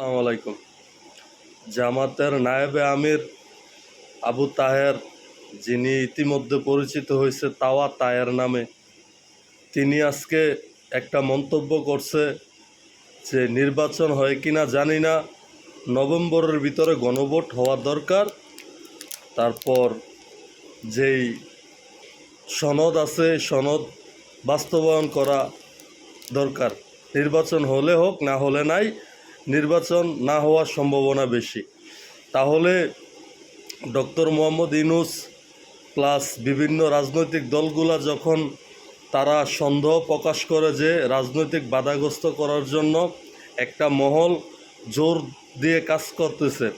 আসসালামু আলাইকুম। জামাতের নায়েবে আমির আবু তাহের, যিনি ইতিমধ্যে পরিচিত হয়েছে তাওয়া তায়ের নামে, তিনি আজকে একটা মন্তব্য করছে যে নির্বাচন হয় কিনা জানি না, নভেম্বরের ভিতরে গণভোট হওয়া দরকার। তারপর যেই সনদ আছে, সনদ বাস্তবায়ন করা দরকার। নির্বাচন হলে হোক, না হলে নাই নির্বাচন না হওয়ার সম্ভাবনা বেশি। তাহলে ডক্টর মোহাম্মদ ইনুস প্লাস বিভিন্ন রাজনৈতিক দলগুলা যখন তারা সন্দেহ প্রকাশ করে যে রাজনৈতিক বাধাগ্রস্ত করার জন্য একটা মহল জোর দিয়ে কাজ করতেছে,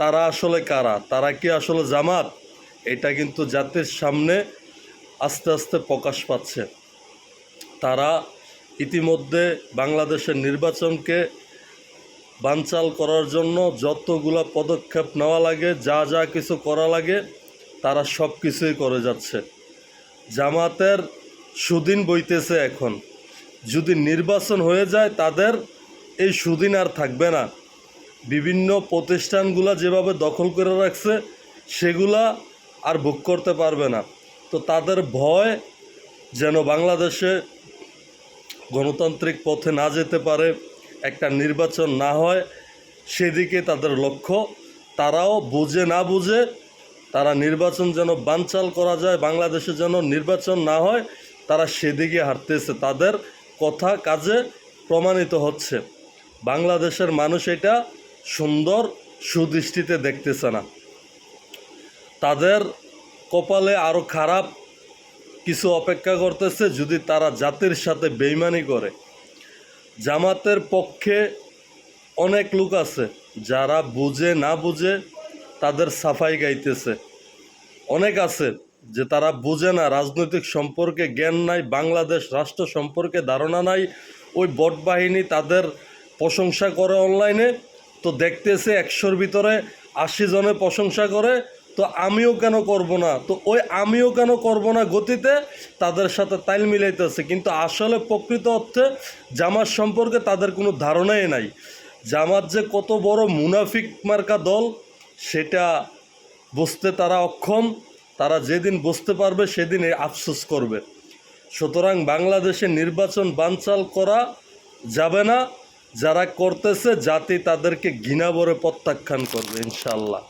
তারা আসলে কারা? তারা কি আসলে জামাত? এটা কিন্তু জাতির সামনে আস্তে আস্তে প্রকাশ পাচ্ছে। তারা ইতিমধ্যে বাংলাদেশের নির্বাচনকে বানচাল করার জন্য যতগুলো পদক্ষেপ নেওয়া লাগে, যা যা কিছু করা লাগে, তারা সব কিছুই করে যাচ্ছে। জামাতের সুদিন বইতেছে এখন। যদি নির্বাচন হয়ে যায়, তাদের এই সুদিন আর থাকবে না। বিভিন্ন প্রতিষ্ঠানগুলা যেভাবে দখল করে রাখছে, সেগুলা আর ভোগ করতে পারবে না। তো তাদের ভয় যেন বাংলাদেশে গণতান্ত্রিক পথে না যেতে পারে একটা নির্বাচন না হয়, সেদিকে তাদের লক্ষ্য। তারাও বুঝে না বুঝে তারা নির্বাচন যেন বানচাল করা যায়, বাংলাদেশে যেন নির্বাচন না হয়, তারা সেদিকে হাঁটতেছে। তাদের কথা কাজে প্রমাণিত হচ্ছে। বাংলাদেশের মানুষ এটা সুন্দর সুদৃষ্টিতে দেখতেছে না। তাদের কপালে আরও খারাপ কিছু অপেক্ষা করতেছে, যদি তারা জাতির সাথে বেইমানি করে। জামাতের পক্ষে অনেক লোক আছে, যারা বুঝে না বুঝে তাদের সাফাই গাইতেছে। অনেক আছে যে তারা বুঝে না, রাজনৈতিক সম্পর্কে জ্ঞান নাই, বাংলাদেশ রাষ্ট্র সম্পর্কে ধারণা নাই, ওই বট বাহিনী তাদের প্রশংসা করে অনলাইনে, তো দেখতেছে একশোর ভিতরে আশি জনে প্রশংসা করে তো আমিও কেন করব না? তো ওই আমিও কেন করব না গতিতে তাদের সাথে তাল মিলাইতেছে। কিন্তু আসলে প্রকৃত অর্থে জামাত সম্পর্কে তাদের কোনো ধারণাই নাই। জামাত যে কত বড় মুনাফিক মার্কা দল, সেটা বুঝতে তারা অক্ষম। তারা যেদিন বুঝতে পারবে সেদিন আফসোস করবে। সুতরাং বাংলাদেশে নির্বাচন বানচাল করা যাবে না। যারা করতেছে, জাতি তাদেরকে ঘৃণাবরে প্রত্যাখ্যান করবে ইনশাল্লাহ